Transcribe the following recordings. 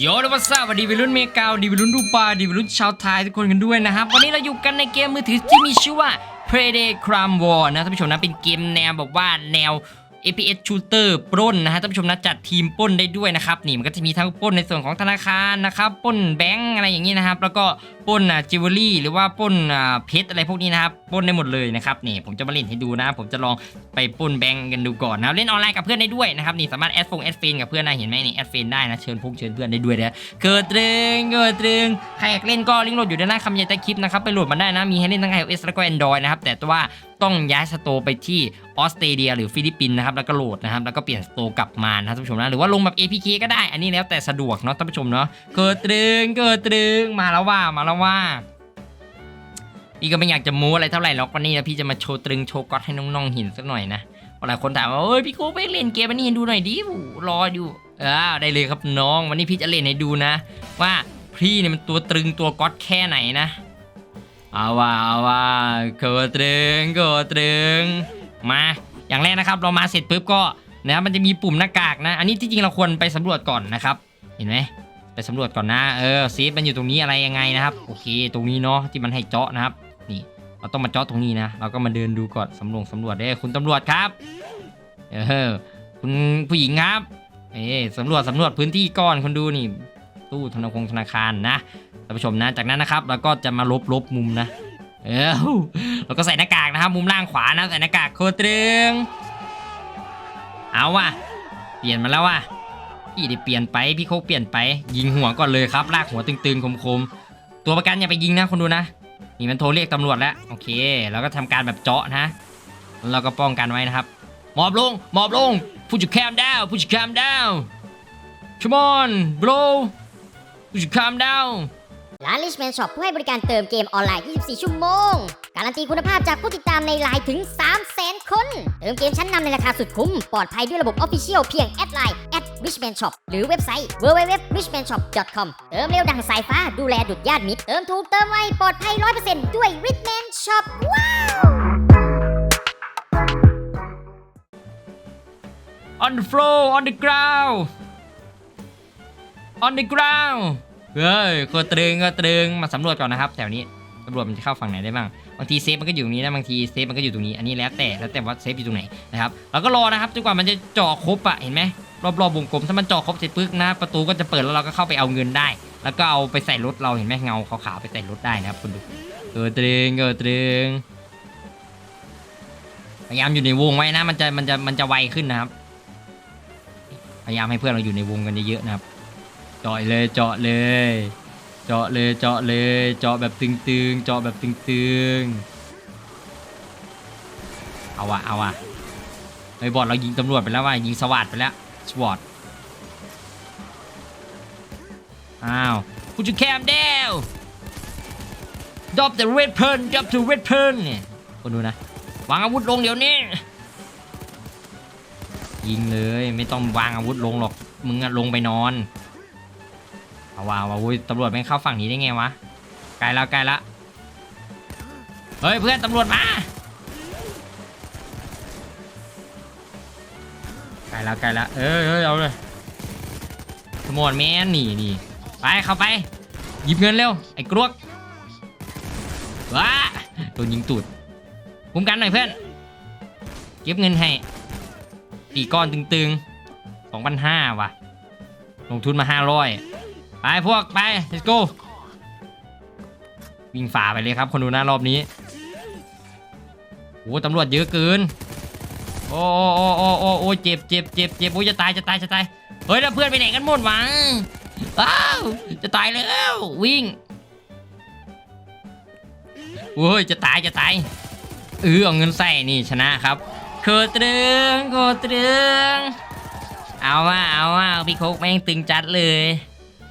โยนวัสสวัสดีวิรุ่นเมกาดีวิรุ่นรูปาดีวิรุ่นชาวไทยทุกคนกันด้วยนะครับ วันนี้เราอยู่กันในเกมมือถือที่มีชื่อว่า Payday Crime War นะท่านผู้ชมนะเป็นเกมแนวแบบว่าแนว APS Shooter ปล้นนะฮะท่านผู้ชมนะจัดทีมปล้นได้ด้วยนะครับนี่มันก็จะมีทั้งปล้นในส่วนของธนาคารนะครับปล้นแบงก์อะไรอย่างนี้นะครับ แล้วก็ปล้นอะจิวเวลรี่หรือว่าปล้นอ่าเพชรอะไรพวกนี้นะครับปล้นได้หมดเลยนะครับนี่ผมจะมาเล่นให้ดูนะ ผมจะลองไปปล้นแบงก์กันดูก่อนนะเล่นออนไลน์กับเพื่อนได้ด้วยนะครับนี่สามารถแอดฟงแอดเฟนกับเพื่อนได้เห็นไหมนี่แอดเฟนได้นะเชิญพงเชิญเพื่อนได้ด้วยนะเกิดเรื่องเกิดเรื่องใครอยากเล่นก็ลิงก์โหลดอยู่ด้านล่างคำยันใต้คลิปนะครับไปโหลดมาได้นะมีให้เล่นทั้ง iOS แล้วก็ Android นะครับแต่ว่าต้องย้ายสโตร์ไปที่ออสเตรเลียหรือฟิลิปปินส์นะครับแล้วก็โหลดนะครับแล้วก็เปลี่ยนสโตร์กลับมานะครับท่านผู้ชมนะหรือว่าลงแบบ APK ก็ได้อันนี้แล้วแต่สะดวกเนาะท่านผู้ชมเนาะเกิดเรื่องเกิดเรื่องมาแล้วว่ามาแล้วว่าพี่ก็ไม่อยากจะโม้อะไรเท่าไหร่หรอกวันนี้นะพี่จะมาโชว์ตรึงโชว์ก๊อตให้น้องๆเห็นสักหน่อยนะหลายคนถามว่าเอ้ยพี่โค้ไปเล่นเกมอันนี้ให้ดูหน่อยดิหูรออยู่เออได้เลยครับน้อง วันนี้พี่จะเล่นให้ดูนะ ว่าพี่เนี่ยมันตัวตรึงตัวก๊อตแค่ไหนนะเอาว่าเอาว่าเกิดตรึงเกิดตรึง มาอย่างแรกนะครับ เรามาเสร็จปุ๊บก็นะครับมันจะมีปุ่มหน้ากากนะ อันนี้ที่จริงเราควรไปสำรวจก่อนนะครับ เห็นไหมไปสำรวจก่อนนะเออเซฟมันอยู่ตรงนี้อะไรยังไงนะครับโอเค ตรงนี้เนาะที่มันให้เจาะนะครับ นี่เราต้องมาเจาะตรงนี้นะ เราก็มาเดินดูก่อนสำรวจสำรวจได้คุณตำรวจครับเออคุณผู้หญิงครับเออสำรวจสำรวจพื้นที่ก่อนคุณดูนี่ ตู้ธนาคารธนาคารนะท่านผู้ชมนะจากนั้นนะครับเราก็จะมาลบลบมุมนะ เออเราก็ใส่หน้ากากนะครับมุมล่างขวานะใส่หน้ากากโคตรึงเอาว่ะ เปลี่ยนมาแล้วว่ะพี่ได้เปลี่ยนไปพี่โคกเปลี่ยนไป ยิงหัวก่อนเลยครับลากหัวตึงๆคมๆ ตัวประกันอย่าไปยิงนะคนดูนะ นี่มันโทรเรียกตำรวจแล้วโอเคแล้วก็ทำการแบบเจาะนะแล้วเราก็ป้องกันไว้นะครับหมอบลงหมอบลง put your cam down put your cam down come on bro put your cam down ร้าน Richman Shop ผู้ให้บริการเติมเกมออนไลน์ 24 ชั่วโมง การันตีคุณภาพจากผู้ติดตามในไลน์ถึง 300,000 คน เติมเกมชั้นนำในราคาสุดคุ้ม ปลอดภัยด้วยระบบ Official เพียงแอดไลน์ @richman shop หรือเว็บไซต์ www.richmanshop.com เติมเร็วดังสายฟ้าดูแลดุดญาติมิตร เติมถูกเติมไวปลอดภัย 100%ด้วย Richman Shop ว้าว on the floor on the ground on the ground เฮ้ยก็ตรึงก็ตรึงมาสำรวจก่อนนะครับแถวนี้ตำรวจมันจะเข้าฝั่งไหนได้บ้าง บางทีเซฟมันก็อยู่ตรงนี้นะ บางทีเซฟมันก็อยู่ตรงนี้ อันนี้แล้วแต่ แล้วแต่ว่าเซฟอยู่ตรงไหนนะครับ แล้วก็รอนะครับจนกว่ามันจะเจาะครบอะเห็นไหมรอบๆวงกลม ถ้ามันเจาะครบเสร็จปึ๊กนะ ประตูก็จะเปิดแล้วเราก็เข้าไปเอาเงินได้ แล้วก็เอาไปใส่รถเราเห็นไหมเงาขาวๆไปใส่รถได้นะครับคุณดูเออตรึงเออตรึงพยายามอยู่ในวงไว้นะ มันจะมันจะมันจะไวขึ้นนะครับ พยายามให้เพื่อนเราอยู่ในวงกันเยอะๆนะครับ เจาะเลยเจาะเลย เจาะเลยเจาะเลย เจาะแบบตึงๆ เจาะแบบตึงๆ เอาวะเอาวะไอ้บอดเรายิงตำรวจไปแล้วว่ะยิงสวัสดไปแล้วสวอตอ้าวคุณจะแคมเดวดรอป the red pen drop the red pen เนี่ยคนดูนะวางอาวุธลงเดี๋ยวนี้ ยิงเลยไม่ต้องวางอาวุธลงหรอก มึงอะลงไปนอน เอาว่าวาวุ้ยตำรวจไม่เข้าฝั่งนี้ได้ไงวะไกลแล้วไกลละเฮ้ยเพื่อนตำรวจมาไกลแล้วไกลแล้วเอ้ยเอ้ยเอาเลยขโมยแมนนี่นี่ไปเข้าไปหยิบเงินเร็วไอ้กรวกว้าโดนยิงตูดคุ้มกันหน่อยเพื่อน เก็บเงินให้ตีก้อนตึงๆ2,500ว่ะ ลงทุนมา500 ไปพวกไป let's go วิ่งฝ่าไปเลยครับ คนดูหน้ารอบนี้โอ้ตำรวจเยอะเกิน โอ้โอ้โอ้โอ้โอ้เจ็บเจ็บเจ็บเจ็บโอ้จะตายจะตายจะตายเฮ้ยแล้วเพื่อนไปไหนกันหมดวะอ้าวจะตายแล้ววิ่งโอ้ยจะตายจะตายเออเอาเงินใส่นี่ชนะครับโคตรึงโคตรึงเอาว่าเอาว่าพี่โคกแม่งตึงจัดเลย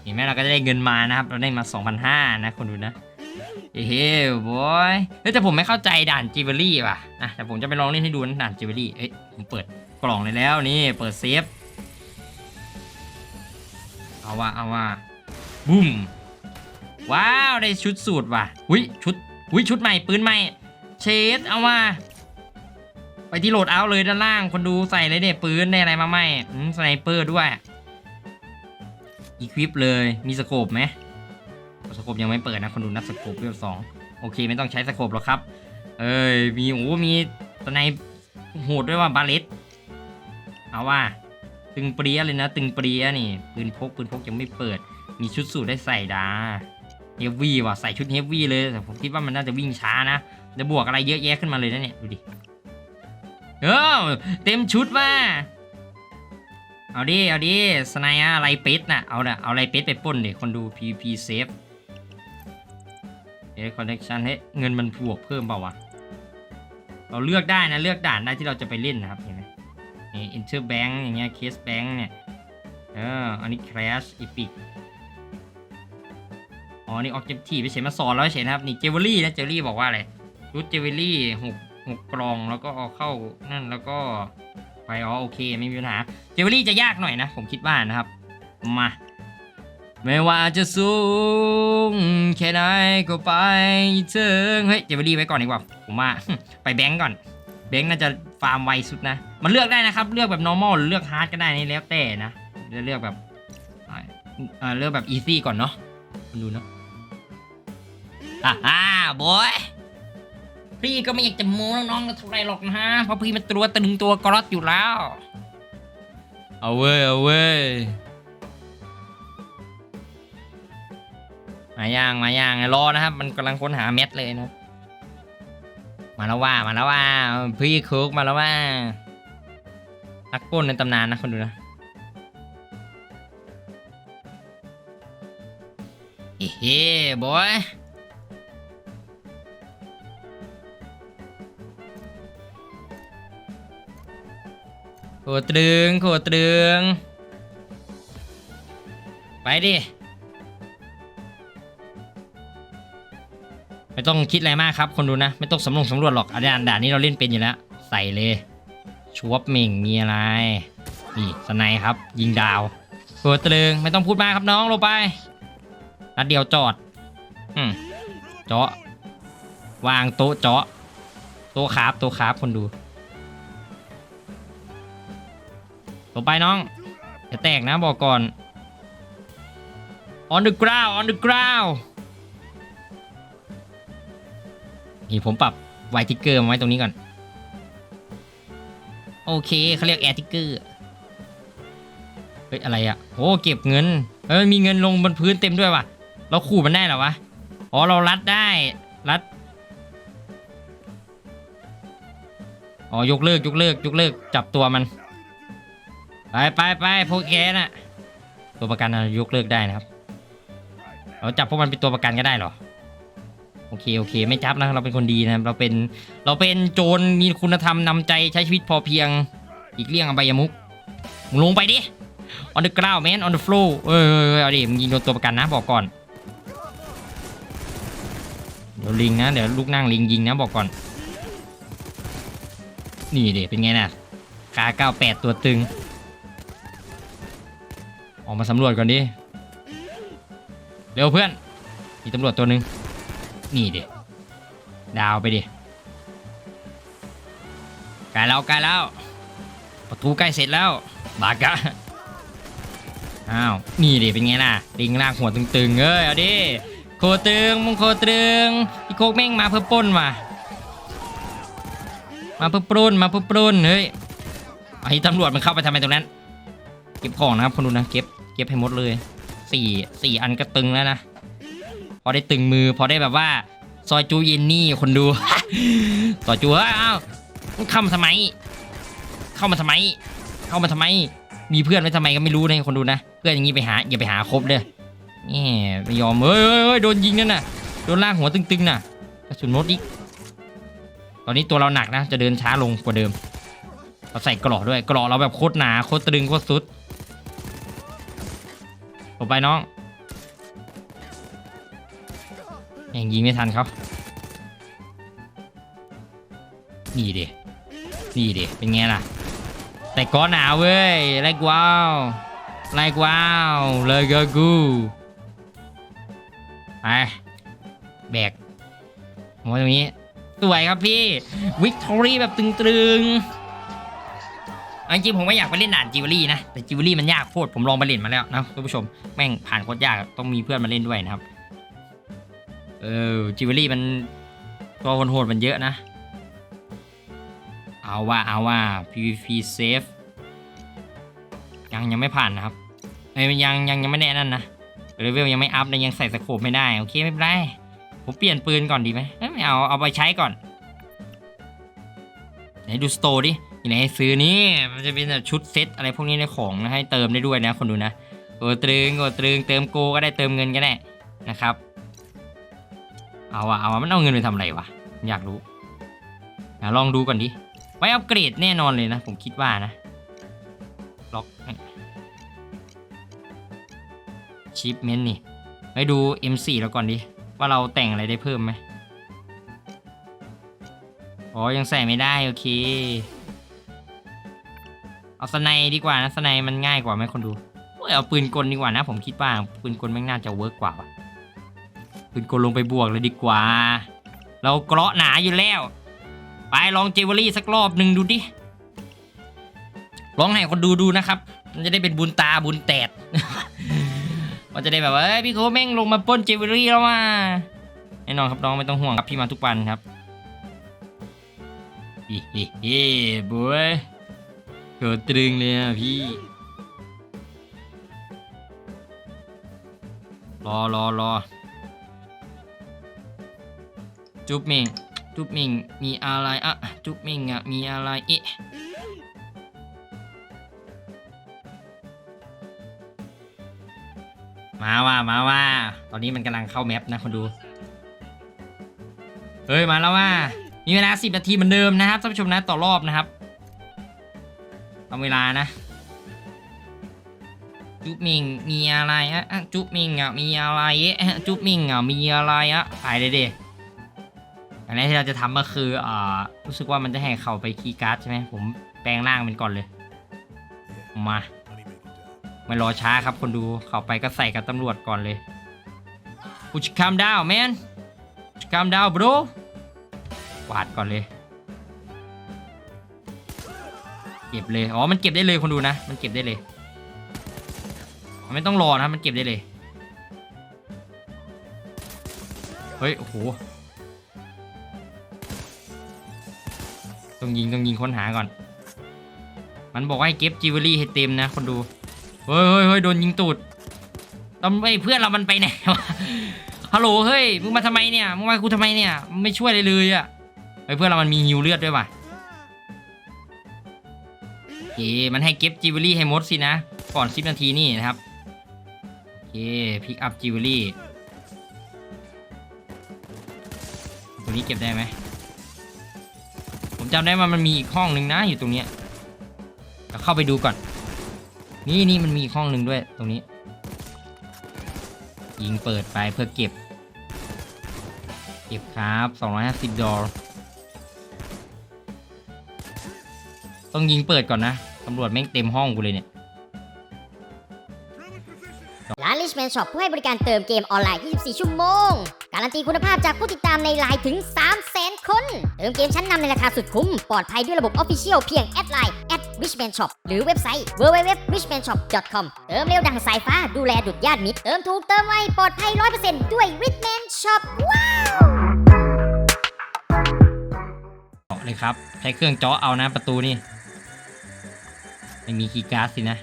เห็นไหมเราก็จะได้เงินมานะครับ เราได้มา 2,500 นะคนดูนะเฮ้ยบอยเฮ้ยแต่ผมไม่เข้าใจด่านจิวเวลรี่ว่ะอะแต่ผมจะไปลองเล่นให้ดูนะด่านจิวเวลรี่เอ้ยผมเปิดกล่องเลยแล้วนี่เปิดเซฟเอาว่าเอาว่าบุ้มว้าวได้ชุดสูตรว่ะอุ้ยชุดอุ้ยชุดใหม่ปืนใหม่เชดเอาว่าไปที่โหลดเอาเลยด้านล่างคนดูใส่เลยเนี่ยปืนได้อะไรมาใหม่อืมสไนเปอร์ด้วย อีควิปเลยมีสโคปไหมสโคปยังไม่เปิดนะคนดูนับสโคปเวลสองโอเคไม่ต้องใช้สโคปหรอกครับ เอ้ยมีโอ้มีตะไนโหดด้วยว่าบาเลตเอาว่าตึงเปรี้ยเลยนะ ตึงเปรี้ยนี่ปืนพกปืนพกยังไม่เปิด มีชุดสูทได้ใส่ดาเฮฟวี่ว่ะใส่ชุดเฮฟวี่เลยแต่ผมคิดว่ามันน่าจะวิ่งช้านะจะบวกอะไรเยอะแยะขึ้นมาเลยนะเนี่ยดูดิเออเต็มชุดว่า เอาดิ เอาดิ สไนอะอะไรเป็ดน่ะ เอาน่ะเอาอะไรเป็ดไปปล้นเด็กคนดู PVP safe เอ้คอนเนคชันเฮ้ยเงินมันบวกเพิ่มเปล่าวะ เราเลือกได้นะ เลือกด่านได้ที่เราจะไปเล่นนะครับ เห็นไหมนี่ interbank อย่างเงี้ย case bank เนี่ย เออ อันนี้ crash epic อ๋อ นี่ objective ไปเฉยมาสอนแล้วเฉยนะครับ นี่เจว e ลี่นะเจว e ลี่บอกว่าอะไรชุดเจว e ลี่หกหกกล่อง แล้วก็เอาเข้านั่น แล้วก็ ไปอ๋อโอเคไม่มีปัญหาเจว e ลี่จะยากหน่อยนะ ผมคิดว่านะครับ มาไม่ว่าจะสูงแค่ไหนก็ไปถึงเฮ้ยเจว e ลี่ไว้ก่อนดีกว่าผมว่าไปแบงก์ก่อนแบงก์น่าจะฟาร์มไวสุดนะ มันเลือกได้นะครับ เลือกแบบ normal หรือเลือก hard ก็ได้นี่แล้วแต่นะจะเลือกแบบอ่าอ่าเลือกแบบ easy ก่อนเนาะดูเนาะอ่าบอย พี่ก็ไม่อยากจะโม้น้องๆกันเท่าไรหรอกนะฮะเพราะพี่มันตัวตึงตัวกรอดอยู่แล้ว เอาเว้ยเอาเว้ยมาย่างมาย่างรอนะครับ มันกำลังค้นหาเม็ดเลยนะครับมาแล้วว่ามาแล้วว่า พี่คุกมาแล้วว่านักปล้นในตำนานนะคนดูนะเฮ้เฮ้บอย โคตรึงโคตรึง ไปดิ ไม่ต้องคิดอะไรมากครับ คนดูนะ ไม่ต้องสำรวจสำรวจหรอกอาจารย์ด่านนี้เราเล่นเป็นอยู่แล้ว ใส่เลยชวบเม่งมีอะไร นี่สไนด์ครับ ยิงดาวตัวตรึง ไม่ต้องพูดมากครับน้องลงไปนัดเดียวจอด อืมเจาะวางโต๊ะเจาะโต๊ะคราบโต๊ะคราบคนดู ลงไปน้องจะแตกนะบอกก่อน on the ground on the ground นี่ผมปรับไวทิกเกอร์มาไว้ตรงนี้ก่อน โอเคเขาเรียกแอร์ทิกเกอร์เฮ้ยอะไรอะโอ้เก็บเงินเฮ้ยมีเงินลงบนพื้นเต็มด้วยว่ะ เราขู่มันได้หรอวะอ๋อเรารัดได้รัดอ๋อยกเลิกยกเลิกยกเลิกจับตัวมัน ไปไปไปพวกแกน่ะ ตัวประกันเรายกเลิกได้นะครับ เราจับพวกมันเป็นตัวประกันก็ได้เหรอ โอเคโอเค ไม่จับนะเราเป็นคนดีนะครับเราเป็นเราเป็นโจรมีคุณธรรมนำใจใช้ชีวิตพอเพียงอีกเลี่ยงอบายมุกมลงไปดิ on the ground man on the floor เออเออเออเอาดิมึงยิงโดนตัวประกันนะบอกก่อนเดี๋ยวลิงนะเดี๋ยวลูกนั่งลิงยิงนะบอกก่อน นี่เดี๋ยเป็นไงน่ะกาเก้าแปดตัวตึง ออกมาสำรวจก่อนดิ เร็วเพื่อน มีตำรวจตัวหนึ่งนี่ดิดาวไปดิใกล้แล้วใกล้แล้ว ประตูใกล้เสร็จแล้ว บากะอ้าว นี่ดิเป็นไงล่ะลิงลากหัวตึงๆเอ้ย เอาดิ โคตึงมึงโคตึงพี่โคกแม่งมาเพื่อปล้นว่ะ มาเพื่อปล้นมาเพื่อปล้นเฮ้ยไอ้ตำรวจมันเข้าไปทำไมตรงนั้น เก็บของนะครับคนดูนะ เก็บ ก็บให้หมดเลยสี่สี่อันก็ตึงแล้วนะ พอได้ตึงมือ พอได้แบบว่า ซอยจูเยนนี่คนดูซอยจูเฮ้ยอ้าเข้ามาทำไม เข้ามาทำไม เข้ามาทำไม มีเพื่อนไว้ทำไมก็ไม่รู้นะคนดูนะ เพื่อนอย่างนี้ไปหาอย่าไปหาครบเด้อนี่ไม่ยอมเฮ้ยเฮ้ยโดนยิงนั่นน่ะ โดนลากหัวตึงๆน่ะกระสุนมดอีก ตอนนี้ตัวเราหนักนะ จะเดินช้าลงกว่าเดิม เราใส่กรอกด้วยกรอกเราแบบโคตรหนาโคตรตึงโคตรสุด ลงไปน้องยังยิงไม่ทันเขานี่ดินี่ดิเป็นไงล่ะ แต่ก้อนหนาวเว้ยไล่กว้าวไล่กว้าวเลยก็กูไปแบกหัวตรงนี้สวยครับพี่ วิกตอรี่แบบตึงๆ จริงผมไม่อยากไปเล่นด่านจิวเวลรี่นะ แต่จิวเวลรี่มันยากโคตร ผมลองไปเล่นมาแล้วนะท่านผู้ชม แม่งผ่านโคตรยาก ต้องมีเพื่อนมาเล่นด้วยนะครับ เออจิวเวลรี่มันตัวโหดๆมันเยอะนะ เอาว่าเอาว่า PVP safe ยังยังไม่ผ่านนะครับเอ้ยยังยังยังไม่แน่นั่นนะเลเวลยังไม่อัพเลยยังใส่สโคปไม่ได้ โอเคไม่เป็นไร ผมเปลี่ยนปืนก่อนดีไหมเอ้ยไม่เอาเอาไปใช้ก่อน ไหนดูสโตร์ดิ มีไหนให้ซื้อนี่มันจะเป็นแบบชุดเซตอะไรพวกนี้ในของนะให้เติมได้ด้วยนะคนดูนะโกตรึงโกตรึงเติมโกก็ได้เติมเงินก็ได้นะครับ เอาอะเอาอะมันเอาเงินไปทำอะไรวะอยากรู้ลองดูก่อนดิไว้อัปเกรดแน่นอนเลยนะ ผมคิดว่านะล็อกชิปเมนนี่ไปดู M4 แล้วก่อนดิ ว่าเราแต่งอะไรได้เพิ่มไหมอ๋อ ยังใส่ไม่ได้ โอเค เอาสไนดีกว่านะสไนมันง่ายกว่าไหมคนดูโอ้ยเอาปืนกลดีกว่านะ ผมคิดว่าปืนกลแม่งน่าจะเวิร์กกว่าว่ะปืนกลลงไปบวกเลยดีกว่า เราเกราะหนาอยู่แล้ว ไปลองเจวเวลรี่สักรอบหนึ่งดูดิลองให้คนดูดูนะครับ มันจะได้เป็นบุญตาบุญแตดมันจะได้แบบว่าเอ้ยพี่โคแม่งลงมาปล้นเจวเวลรี่แล้วว่าแน่นอนครับน้องไม่ต้องห่วงครับพี่มาทุกวันครับเฮ้เฮ้เฮ้บอย เกิดตรึงเลยอะพี่ รอรอรอ จุ๊บเมงจุ๊บเมงมีอะไรอะจุ๊บเมงอะมีอะไรเอ๊ะมาว่ามาว่า ตอนนี้มันกำลังเข้าแมปนะคนดู เฮ้ย มาแล้วว่า มีเวลา 10 นาทีเหมือนเดิมนะครับท่านผู้ชมนะต่อรอบนะครับ เอาเวลานะ จุ๊บมิงมีอะไรอะอะจุ๊บมิงอะมีอะไรเอ๊ะจุ๊บมิงอะมีอะไรอะไปเลยดิอันนี้ที่เราจะทำก็คืออ่ารู้สึกว่ามันจะให้เข้าไปคีย์การ์ดใช่ไหมผมแปลงร่างเป็นก่อนเลย มาไม่รอช้าครับคนดูเข้าไปก็ใส่กับตำรวจก่อนเลย Push calm down man Push calm down bro วาดก่อนเลย เก็บเลย อ๋อ มันเก็บได้เลยคนดูนะ มันเก็บได้เลย มันไม่ต้องรอนะ มันเก็บได้เลย เฮ้ย โอ้โห ต้องยิงต้องยิงค้นหาก่อน มันบอกว่าให้เก็บจิวเวลรี่ให้เต็มนะคนดู เฮ้ยเฮ้ยเฮ้ยโดนยิงตูดตำไอ้เพื่อนเรามันไปไหนวะ ฮัลโหล เฮ้ย มึงมาทำไมเนี่ย มึงมากูทำไมเนี่ย ไม่ช่วยเลยเลยอะเฮ้เพื่อนเรามันมีฮิวเลือดด้วยว่ะ มันให้เก็บจิวเวลรี่ให้หมดสินะ ก่อน 10 นาทีนี่นะครับ โอเคพิกอัพจิวเวลรี่ตัวนี้เก็บได้ไหม ผมจำได้ว่ามันมีอีกห้องหนึ่งนะอยู่ตรงเนี้ยเดี๋ยวเข้าไปดูก่อน นี่นี่มันมีอีกห้องหนึ่งด้วย ตรงนี้ ยิงเปิดไปเพื่อเก็บ เก็บครับ 250 ดอลต้องยิงเปิดก่อนนะ ตำรวจแม่งเต็มห้องกูเลยเนี่ย ร้าน Richman Shop ผู้ให้บริการเติมเกมออนไลน์ 24 ชั่วโมง การันตีคุณภาพจากผู้ติดตามในไลน์ถึง 300,000 คน เติมเกมชั้นนำในราคาสุดคุ้ม ปลอดภัยด้วยระบบ Official เพียงแอดไลน์ @richman shop หรือเว็บไซต์ www.richmanshop.com เติมเร็วดังสายฟ้าดูแลดุดญาติมิตร เติมถูกเติมไวปลอดภัย 100%ด้วย Richman Shop ว้าวเลยครับ ใช้เครื่องเจาะเอานะประตูนี่ ไม่มีคีย์การ์ดสินะ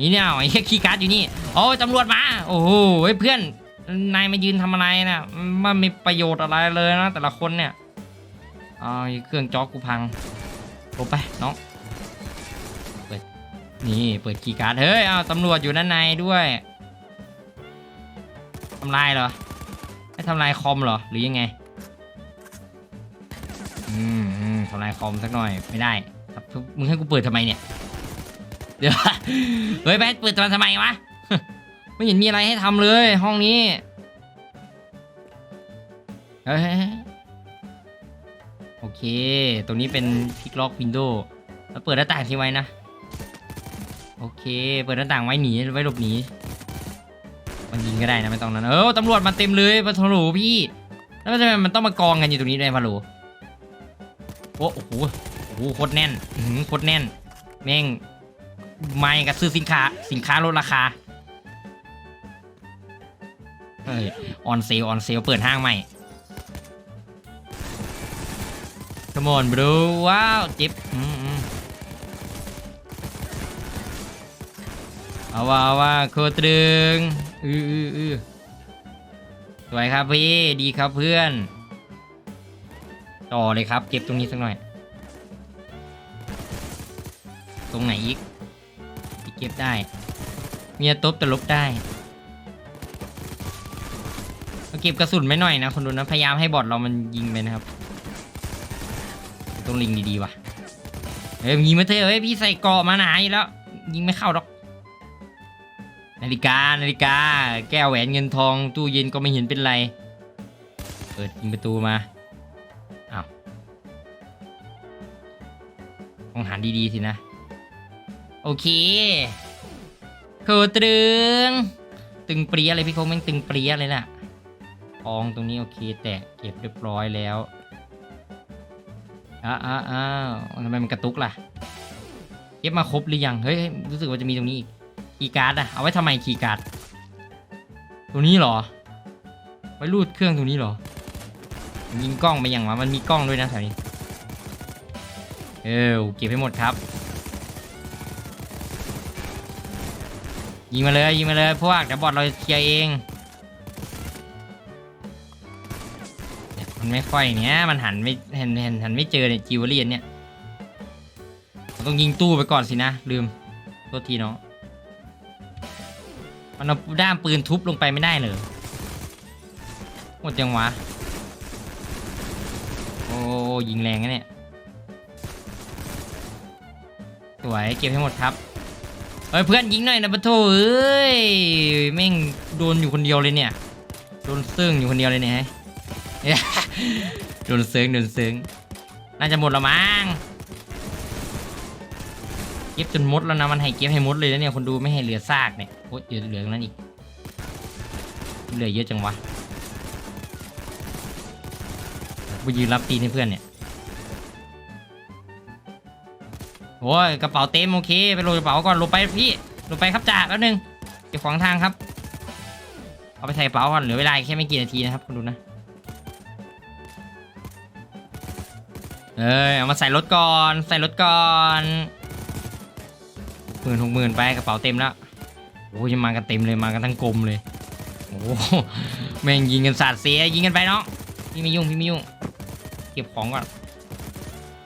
นี่เนี่ยไอ้เหี้ยคีย์การ์ดอยู่นี่ โอ้ตำรวจมา โอ้โหเพื่อน นายมายืนทำอะไรนะมันมีประโยชน์อะไรเลยนะแต่ละคนเนี่ยเอาเครื่องจาะกูพังลงไปน้องเปิดนี่เปิดคีย์การ์ดเฮ้ยเอาตำรวจอยู่ด้านในด้วยทำลายเหรอให้ทำลายคอมเหรอหรือยังไงอืมทำลายคอมสักหน่อยไม่ได้ ครับมึงให้กูเปิดทำไมเนี่ย เดี๋ยวเฮ้ยแบทเปิดตอนทำไมวะ ไม่เห็นมีอะไรให้ทำเลย ห้องนี้เฮ้ยโอเค ตรงนี้เป็นพิกล็อกวินโดว์แล้วเปิดหน้าต่างทิ้งไว้นะ โอเค เปิดหน้าต่างไว้หนี ไว้หลบหนี มันยิงก็ได้นะไม่ต้องนั้น เออตำรวจมาเต็มเลยมาทะลุพี่ แล้วทำไมมันต้องมากองกันอยู่ตรงนี้ด้วยพะโหลโอ้โห โอ้โหโคตรแน่นหือโคตรแน่นแม่งไม่กับซื้อสินค้าสินค้าลดราคาเฮ้ยออนเซลออนเซลเปิดห้างใหม่ Come on bro ว้าวจ็บอืมอืมเอาว่าเอาว่าโคตรตรึงอืออืออือสวยครับพี่ ดีครับเพื่อน ต่อเลยครับ เก็บตรงนี้สักหน่อย ตรงไหนอีกที่เก็บได้ เมียตบแต่ลบได้เอาเก็บกระสุนไม่หน่อยนะคนดูนะพยายามให้บอทเรามันยิงไปนะครับ ต้องลิงดีๆว่ะเฮ้ยยิงมาเถอะเฮ้ยพี่ใส่เกาะมาหนาอยู่แล้ว ยิงไม่เข้าหรอก นาฬิกานาฬิกา แก้วแหวนเงินทองตู้เย็นก็ไม่เห็นเป็นไร เปิดยิงประตูมาอ้าวต้องหันดีๆสินะ โอเคโคตรึง ตึงเปรี้ยเลยพี่โคงแม่งตึงเปรี้ยเลยน่ะทองตรงนี้โอเค แตะเก็บเรียบร้อยแล้วอ้าวอ้าวอ้าทำไมมันกระตุกล่ะ เก็บมาครบหรือยัง เฮ้ย รู้สึกว่าจะมีตรงนี้อีกคีย์การ์ดอะเอาไว้ทำไมคีย์การ์ดตรงนี้เหรอ ไว้รูดเครื่องตรงนี้เหรอ ยิงกล้องไปยังวะมันมีกล้องด้วยนะแถวนี้ เออเก็บให้หมดครับ ยิงมาเลยยิงมาเลยพวกเดี๋ยวบอทเราเคลียร์เองเนี่ยมันไม่ค่อยเนี้ยมันหันไม่เห็นเห็นหันไม่เจอเนี่ยจิวเวลรี่อันเนี่ยต้องยิงตู้ไปก่อนสินะ ลืมโทษทีเนาะมันเอาด้ามปืนทุบลงไปไม่ได้เลยหมดจังวะโอ้ยิงแรงนะเนี่ยสวยเก็บให้หมดครับ เฮ้ยเพื่อนยิงหน่อยนะปะโถเอ้ยแม่งโดนอยู่คนเดียวเลยเนี่ย โดนซึ่งอยู่คนเดียวเลยเนี่ยฮ้ยโดนเซิงโดนเซิงน่าจะหมดละมั้งเก็บจนมดแล้วนะมันให้เก็บให้หมดเลยนะเนี่ยคนดูไม่ให้เหลือซากเนี่ยโอ้ยเหลือเหลือตรงนั้นอีกเหลือเยอะจังวะไปยืนรับตีนให้เพื่อนเนี่ย โอ้ยกระเป๋าเต็มโอเคไปโหลดกระเป๋าก่อนลงไปพี่ลงไปครับจ่าแป๊บนึงเก็บของทางครับ เอาไปใส่กระเป๋าก่อนเหลือเวลาแค่ไม่กี่นาทีนะครับคุณดูนะเอ้ยเอามาใส่รถก่อนใส่รถก่อนหมื่นหกหมื่นไปกระเป๋าเต็มแล้วโอ้ยมากันเต็มเลยมากันทั้งกลมเลยโอ้โหแม่งยิงกันสาดเสียยิงกันไปเนาะพี่ไม่ยุ่งพี่ไม่ยุ่งเก็บของก่อน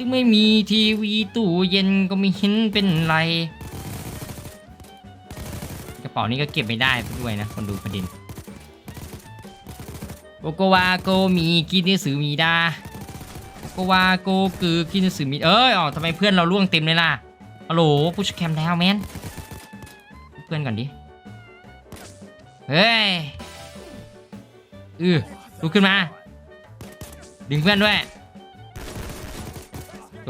ถึงไม่มีทีวีตู้เย็นก็ไม่เห็นเป็นไร กระเป๋านี้ก็เก็บไม่ได้ด้วยนะ คนดูประเด็นโกโกวาโกมีกินหนังสือมีดาโกโกวาโกคือกินหนังสือมีเอ้ยอ๋อทำไมเพื่อนเราล่วงเต็มเลยล่ะฮัลโหลพุชแคมแล้วแมนเพื่อนก่อนดิเฮ้ยเออลุกขึ้นมา ดึงเพื่อนด้วย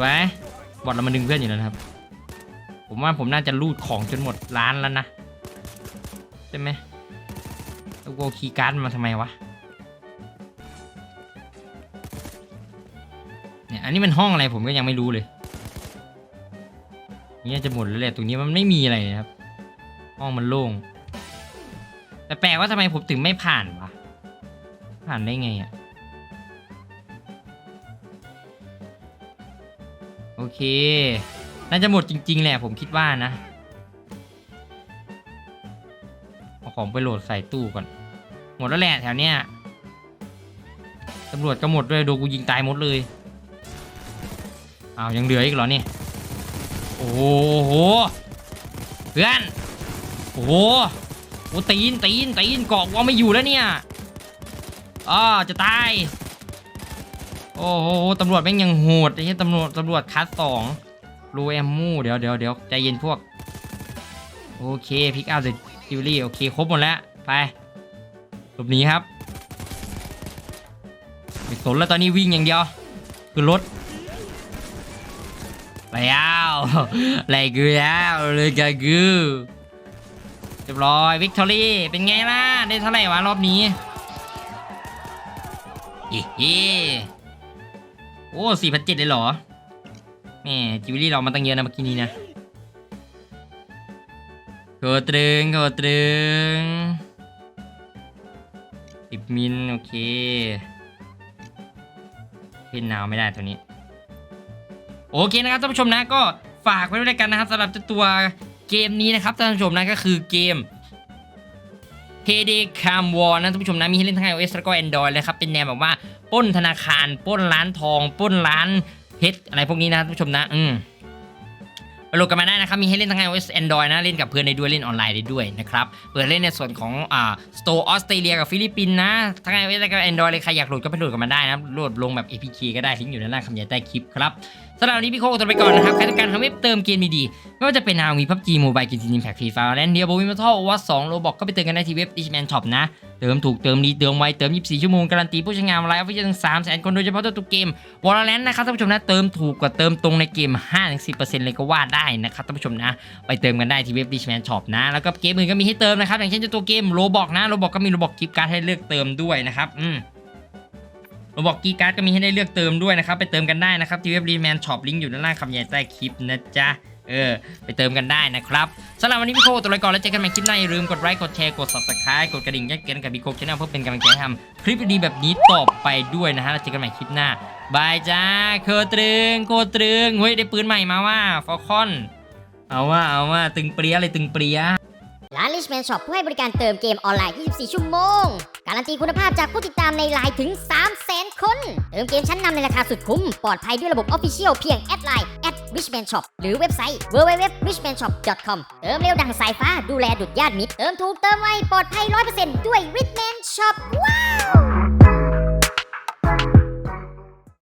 สวยบอดเรามาดึงเพื่อนอยู่แล้วครับ ผมว่าผมน่าจะรูดของจนหมดร้านแล้วนะใช่ไหมแล้วกูคีย์การ์ดมาทำไมวะเนี่ยอันนี้มันห้องอะไรผมก็ยังไม่รู้เลยนี่จะหมดแล้วแหละตรงนี้มันไม่มีอะไรเลยครับ ห้องมันโล่งแต่แปลกว่าทำไมผมถึงไม่ผ่านวะผ่านได้ไงอะโเค น่าจะหมดจริง ๆ แหละผมคิดว่านะ เอาของไปโหลดใส่ตู้ก่อน หมดแล้วแหละแถวเนี้ยตำรวจก็หมดด้วยโดนกูยิงตายหมดเลยอ้าวยังเหลืออีกเหรอเนี่ยโอ้โห เพื่อน โอ้โหโอ้ตีนตีนตีนเกาะว่าไม่อยู่แล้วเนี่ยอ้อจะตาย โอ้โหตำรวจแม่งยังโหดไอ้เหี้ยตำรวจตำรวจคัดสองรูแอมมูเดี๋ยวเดี๋ยวเดี๋ยวใจเย็นพวก โอเคพิกอัพเดจิวลี่โอเคครบหมดแล้ว ไปหลบหนีครับไม่สนแล้วตอนนี้วิ่งอย่างเดียว คือรถแล้วไล่กูแล้วเลยกกูเรียบร้อยวิกตอรี่เป็นไงล่ะ ได้เท่าไหร่วะรอบนี้อิฮิโอ้สี่พันเจ็ดเลยเหรอแแหมจิวเวลรี่เรามาตั้งเยอะนะเมื่อกี้นี้นะโคตรึงโคตรึงสิบมิลโอเคเล่นนาวไม่ได้ตัวนี้ โอเคนะครับท่านผู้ชมนะก็ฝากไว้ด้วยกันนะครับสำหรับตัวเกมนี้นะครับท่านผู้ชมนะก็คือเกม Payday Cam War นะท่านผู้ชมนะมีให้เล่นทั้ง iOS แล้วก็ Android เลยครับเป็นแนวแบบว่า ป้นธนาคารป้นร้านทองป้นร้านเพชรอะไรพวกนี้นะท่านผู้ชมนะ อืมไปโหลดกันมาได้นะครับ มีให้เล่นทั้ง iOS Android นะ เล่นกับเพื่อนได้ด้วย เล่นออนไลน์ได้ด้วยนะครับ เปิดเล่นในส่วนของอ่า Store ออสเตรเลียกับฟิลิปปินส์นะ ทั้ง iOS แล้วก็ Android เลย ใครอยากโหลดก็ไปโหลดกันมาได้นะ โหลดลงแบบ APK ก็ได้ทิ้งอยู่ด้านล่างคำใหญ่ใต้คลิปครับ สำหรับวันนี้พี่โคกตัวไปก่อนนะครับ ใครต้องการทำเว็บเติมเกมดีๆไม่ว่าจะเป็นนาวีพับจีโมบายกินจินแพ็กฟรีไฟล์แลนเดียโบวิมทัลวัตสองโลบอกก็ไปเติมกันได้ที่เว็บ Dichman Shop นะ เติมถูกเติมดีเติมไวเติม 24 ชั่วโมงการันตีผู้ใช้งานไลฟ์ออฟฟิเชียลถึง3แสนคนโดยเฉพาะตัวเกมวอลเลนนะครับท่านผู้ชมนะเติมถูกกว่าเติมตรงในเกม 5-10%เลยก็ว่าได้นะครับท่านผู้ชมนะไปเติมกันได้ที่เว็บ Dichman Shop นะแล้วก็เกมอื่นก็มีให้เติมนะครับอย่างเช่นตัวเกมโลบอกนะโลบอกก็มีโลบอกกิฟต์การ์ดให้เลือกเติมด้วยนะครับอืม โลบอกกีการ์ดก็มีให้ได้เลือกเติมด้วยนะครับ ไปเติมกันได้นะครับที่เว็บ Dichman Shop ลิงก์อยู่ด้านล่างคำใหญ่ใต้คลิปนะจ๊ะเออ ไปเติมกันได้นะครับสำหรับวันนี้พี่โคตัวไปก่อนแล้วเจอกันใหม่คลิปหน้าอย่าลืมกดไลค์กดแชร์กด subscribe กดกระดิ่งแจ้งเตือนกับพี่โคชแนลเพื่อเป็นกำลังใจทำคลิปดีแบบนี้ต่อไปด้วยนะฮะแล้วเจอกันใหม่คลิปหน้าบายจ้าโคตรึงโคตรึงเฮ้ยได้ปืนใหม่มาว่าฟอลคอน เอาว่าเอาว่าตึงเปรี้ยเลยตึงเปรี้ย ร้าน Richman Shop ผู้ให้บริการเติมเกมออนไลน์ 24 ชั่วโมง การันตีคุณภาพจากผู้ติดตามในไลน์ถึง 300,000 คน เติมเกมชั้นนำในราคาสุดคุ้ม ปลอดภัยด้วยระบบ Official เพียงแอดไลน์ @richman shop หรือเว็บไซต์ www.richmanshop.com เติมเร็วดังสายฟ้าดูแลดุดญาติมิตร เติมถูกเติมไวปลอดภัย 100%ด้วย Richman Shop ว้าว